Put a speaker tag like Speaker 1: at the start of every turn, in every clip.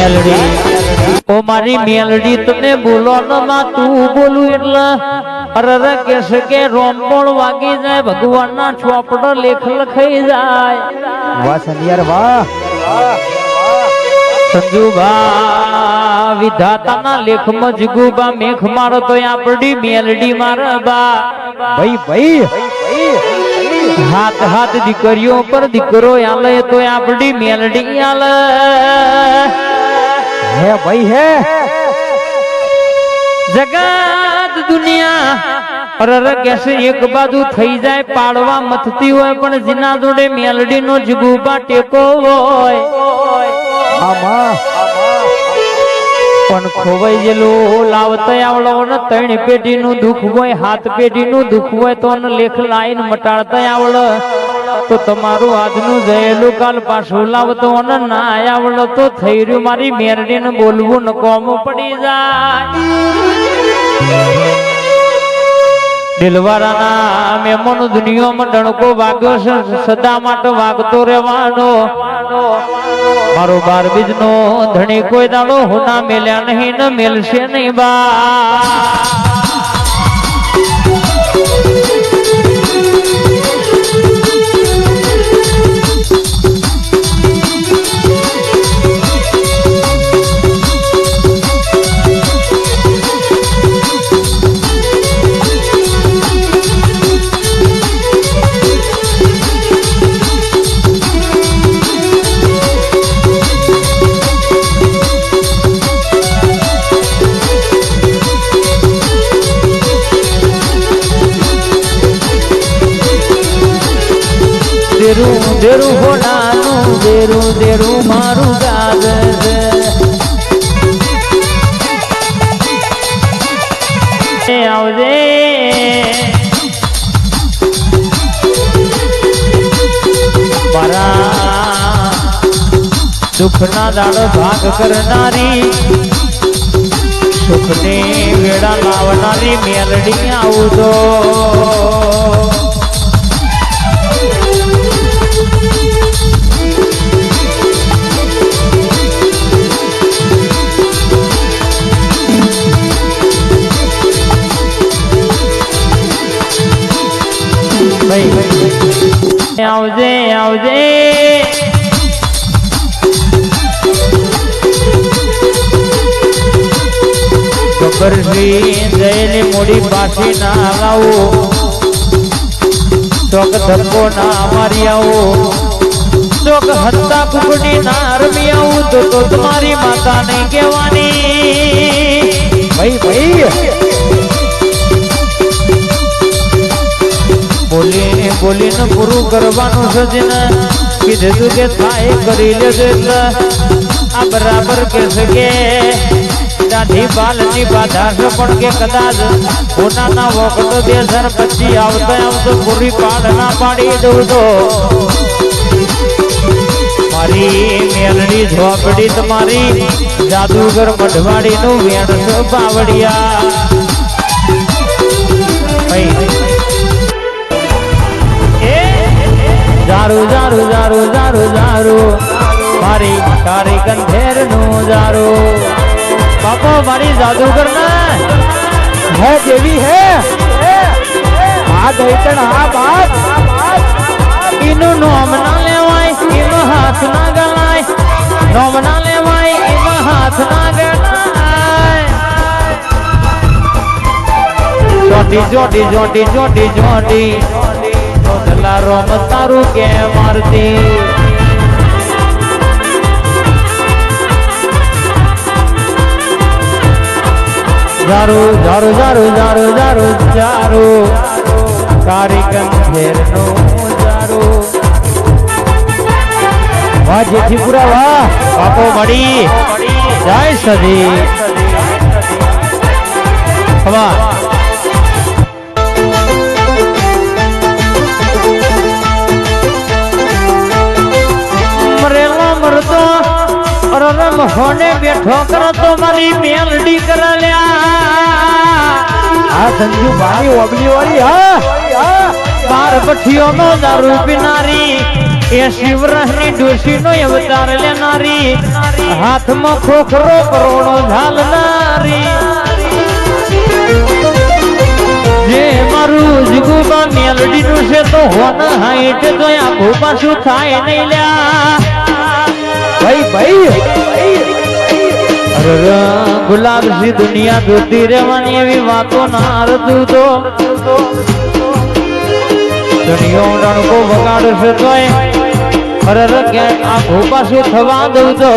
Speaker 1: મેલડી. ઓ મારી મેલડી, તને બોલો ન માં, તું બોલું એટલે. અરર કેસ કે રોમબોળ વાગી જાય, ભગવાનના ચોપડો લેખ લખાઈ જાય.
Speaker 2: વાહ સંધિયાર વાહ.
Speaker 1: વિધાતાના લેખમાં જગુબા મેખ મારો તો આપડી મેલડી માર બા.
Speaker 2: ભાઈ ભાઈ.
Speaker 1: હાથ હાથ દીકરીઓ પર દીકરો આલે તો આપડી મેલડી આલે.
Speaker 2: હે ભાઈ હે.
Speaker 1: જગત દુનિયા અરર કેસે એક બાજુ થઈ જાય પાડવા મથતી હોય પણ જીના જોડે મેલડી નો જગુબા ટેકો હોય.
Speaker 2: આમાં.
Speaker 1: પણ ખોવાઈ ગયેલું લાવતા આવડો ને ત્રણ પેઢીનું દુઃખ હોય હાથ પેઢી નું દુઃખ હોય તો ને લેખ લાઈન મટાડતા આવડે તો તમારું આજનું જયેલું કાલ પાછું લાવતો અને ના આવડે તો થઈ રહ્યું. મારી મેરડીને બોલવું ન કોમું પડી જાય. દિલવારાના મેમોનો દુનિયામાં ડણકો વાગ્યો છે. સદા માટે વાગતો રહેવાનો. મારો બાર બીજનો ધણી કોઈ દાડો હોના મેલ્યા નહીં, ને મેલશે નહીં બા. દુઃખના દાડો ભાગ કરનારી સુખને વેળા લાવનારી મેલડી આવતો આવજે આવજે. ગબ્બરજી જઈને મોડી પાછી ના લાવો ચોક ધક્કો ના મારી આવો ચોક હત્તા કુકડી ના રમી આવું તો તો તમારી માતા નહીં કહેવાની?
Speaker 2: ભાઈ ભાઈ
Speaker 1: બોલીને બોલીને પૂરું કરવાનું સજન કીધું કે થાય કરી લેજો આ બરાબર કે છે કે દાઢી બાલની બાધા પણ કે કદાચ. પોતાના વખતો બે હજાર આવતો આવતા આવતો પૂરી પાડ ના પાડી દઉં તો. મારી મેલની ઝોપડી તમારી જાદુગર મઢવાડી નું વેણ છે બાવડિયા જારું જારું જારું જારું જારું. મારી કારી કંઠેરનું જારું. બાપો, મારી જાદુગર ના
Speaker 2: હે દેવી હે. આ દૈતણ આ બાપ
Speaker 1: એનું નોમ ના લેવાય એનો હાથ ના ગણાય. નોમ ના લેવાય એનો હાથ ના ગણાય. જોડી જોડી જોડી જોડી જોડી રોમ તારું કે મારતી? જારું ઝારો ઝારો ઝારો ઝારો ઝારો કારી કંઠેર ઝારો વાહ જેઠીપુરા વાહ. બાપો મળી. જય સદી. હવા હોને બેઠો કરતો મારી મેલડી કરલ્યા.
Speaker 2: આ સંજુ ભાઈ ઓબલી વાળી હા.
Speaker 1: બાર પઠીઓ નો દારૂ પીનારી, એ શિવરહની ડોશી નો અવતાર લેનારી, હાથમાં ખોખરો કરોડો ઝાલનારી. જે મારું જુગુબા મેલડી નું છે તો હોન હાઈટ તો આખું થાય નહીં
Speaker 2: ભાઈ ભાઈ.
Speaker 1: અરે ગુલાબ સી દુનિયા જોતી રહેવાની એવી વાતો ના અરતું તો દુનિયો રણકો વગાડશે તોય. અરે ક્યાંક આખું પાછું થવા દઉં તો?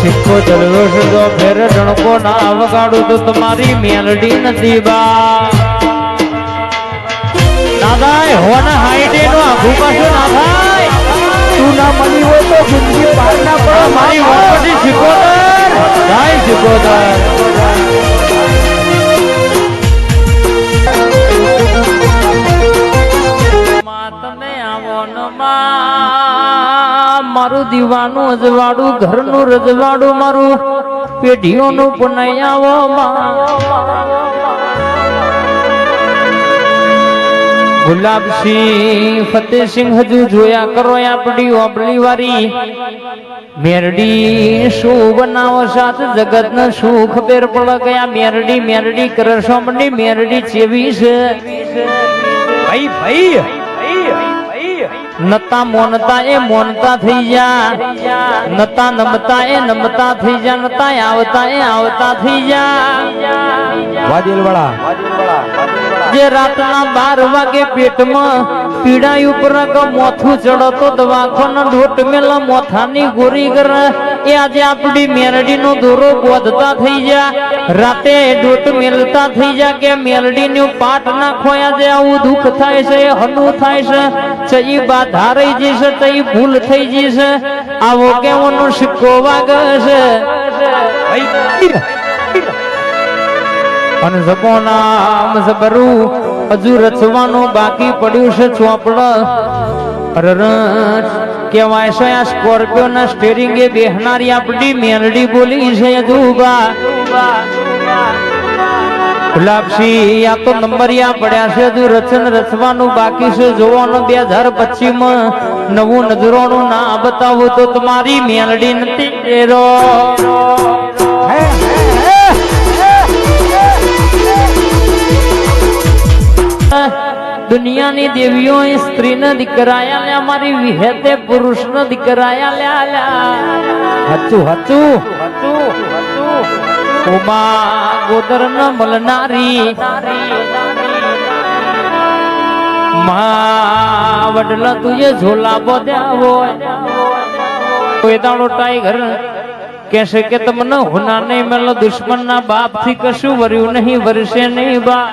Speaker 1: સિક્કો ચડ્યો છે તો ફેર રણકો ના વગાડું તો તમારી મેલડી નથી બા. દાદા હોના હાઈટે નો આખું પાછું ના થાય?
Speaker 2: ના મળી હોય તો જિંદગી પાર ના પડે.
Speaker 1: મારી વાપરથી શીખોતર. જાય શીખોતર. મારું દીવાનું અજવાડું ઘરનું રજવાડું મારું. પેઢીઓનું પુનઃ આવો ગુલાબસિંહ ફતેહસિંહ હજુ જોયા કરો આપણી ઓબળી વારી. મેરડી શું બનાવો સાથ? જગત ને શું ખબર પડે ગયા મેરડી મેરડી કરસોમની મેરડી ચેવી છે.
Speaker 2: ભાઈ ભાઈ
Speaker 1: નતા મોનતા એ મોનતા થઈ જા. નતા નમતા એ નમતા થઈ જા. નતા આવતા એ આવતા થઈ જા.
Speaker 2: વાદીલ વાળા
Speaker 1: જે રાતના બાર વાગે પેટમાં પીડા ઉપર મોથું ચડતો દવાખાનો ઢોટ મેલા મોથાની ગોરી કર એ આજે આપણી મેરડી નો દોરો બોધતા થઈ જા રાતે ડોટ મેલતા થઈ જા કે મેરડી નું પાટ ના ખોયા જે આવું દુઃખ થાય છે, હનું થાય છે. ચઈ બાધા રહી જશે ચઈ ભૂલ થઈ જશે આવો કેવાનો સિક્કો વાગે છે. અને સપોનામ સબરું હજુ રચવાનું બાકી પડ્યું છે ચોપડ. કેવાય છે આ સ્કોર્પિયો ના સ્ટેરિંગે બેહનારી આપડી મેલડી બોલી છે દુબા ગુલાબસી આ તો નંબરિયા પડ્યા છે હજુ રચન રચવાનું બાકી છે જોવાનું બે હજાર પચીસમાં નવું નજરોનું ના બતાવું તો તમારી મેલડી નથી દુનિયાની દેવીઓ એ સ્ત્રીને દીકરાયા લે અમારી વિહેતે પુરુષને દીકરાયા લે આલ્યા
Speaker 2: હચું હચું.
Speaker 1: ઉમા ગોદર ન મળનારી મા વડલા એ ઝોલા બોધ્યા હોય. વેદાણો ટાઈગર કહેશે કે તમને હુના નહીં મેલો દુશ્મન ના બાપથી કશું વર્યું નહીં વરસે નહીં બા.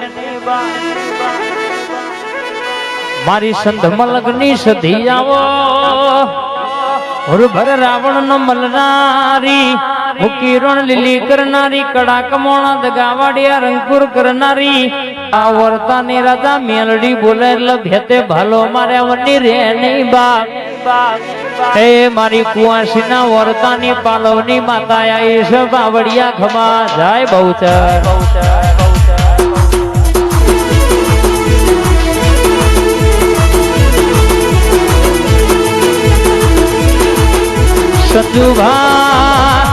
Speaker 1: મારી સંધ મલગની સધી આવો. ભર રાવણ ન મલનારી મુકી રણ લીલી કરનારી કડા કમોણા દગાવાડિયા રંગપુર કરનારી આ વર્તાની રાજા મેલડી બોલે એટલે ભેતે ભાલો મારે વની રે નહીં બાપ. હે મારી કુવાસીના વર્તાની પાલવની માતા આઈ છે બાવડિયા ખમા જાય બહુચર. સંજુભા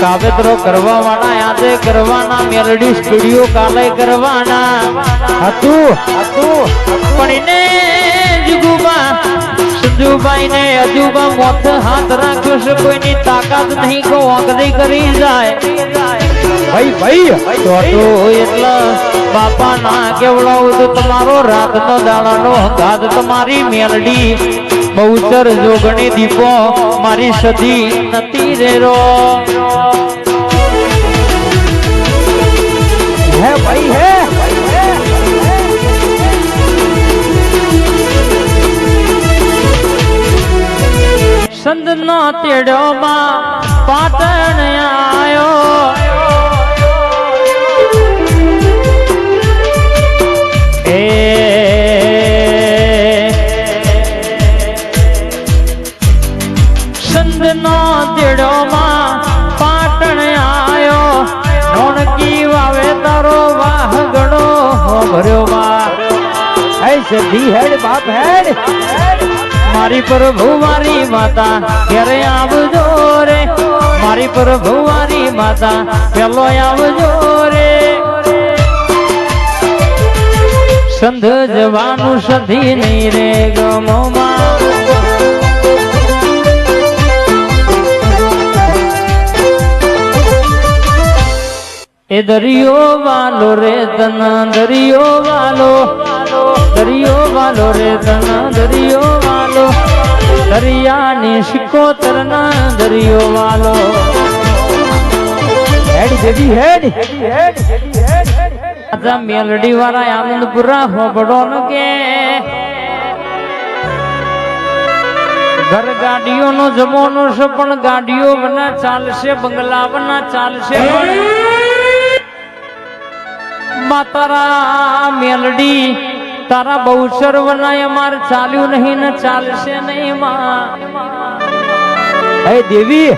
Speaker 1: કાવેતરો આજે કરવાના, મેલડી સ્ટુડિયો કાલે કરવાના.
Speaker 2: હતું હતું,
Speaker 1: પણ એને જુગુબા સંજુભાઈ ને અજુબા મોત હાથ રાખ્યો છે, કોઈની તાકાત નહીં કો ઓગરી કરી જાય.
Speaker 2: ભાઈ ભાઈ,
Speaker 1: તો તો એટલે બાપા ના કેવડાવું તો તમારો રાતનો દાડાનો હંગાત, તમારી મેલડી. બહુચર જોગણી દીપો મારી સદી નથી રેરો.
Speaker 2: હે ભાઈ હે?
Speaker 1: સંતનો તેડોમાં પાટણ આયો. ગણો ભર્યો માં
Speaker 2: હે સધી હેડ બાપ, હેડ.
Speaker 1: મારી પ્રભુ, મારી માતા, ઘેરે આવજો રે. મારી પ્રભુ, મારી માતા, પેલો આવજો રે. સંધ જવાનું સધી નહીં રે ગમોમાં. એ દરિયો વાલો રે તન દરિયો વાલો. દરિયો વાલો રે તન દરિયો વાલો. દરિયાની સિકોતર ના દરિયો વાલો.
Speaker 2: Head baby head.
Speaker 1: આજા મેલડી વાળા આનંદપુરા હોબડો ન કે. ઘર ગાડીઓનો જમોનો છે પણ ગાડીઓ બના ચાલશે બંગલા બના ચાલશે. માતારા મેલડી તારા બહુ વનાય અમારે ચાલ્યું નહીં ને ચાલશે નહીં માં
Speaker 2: હે દેવી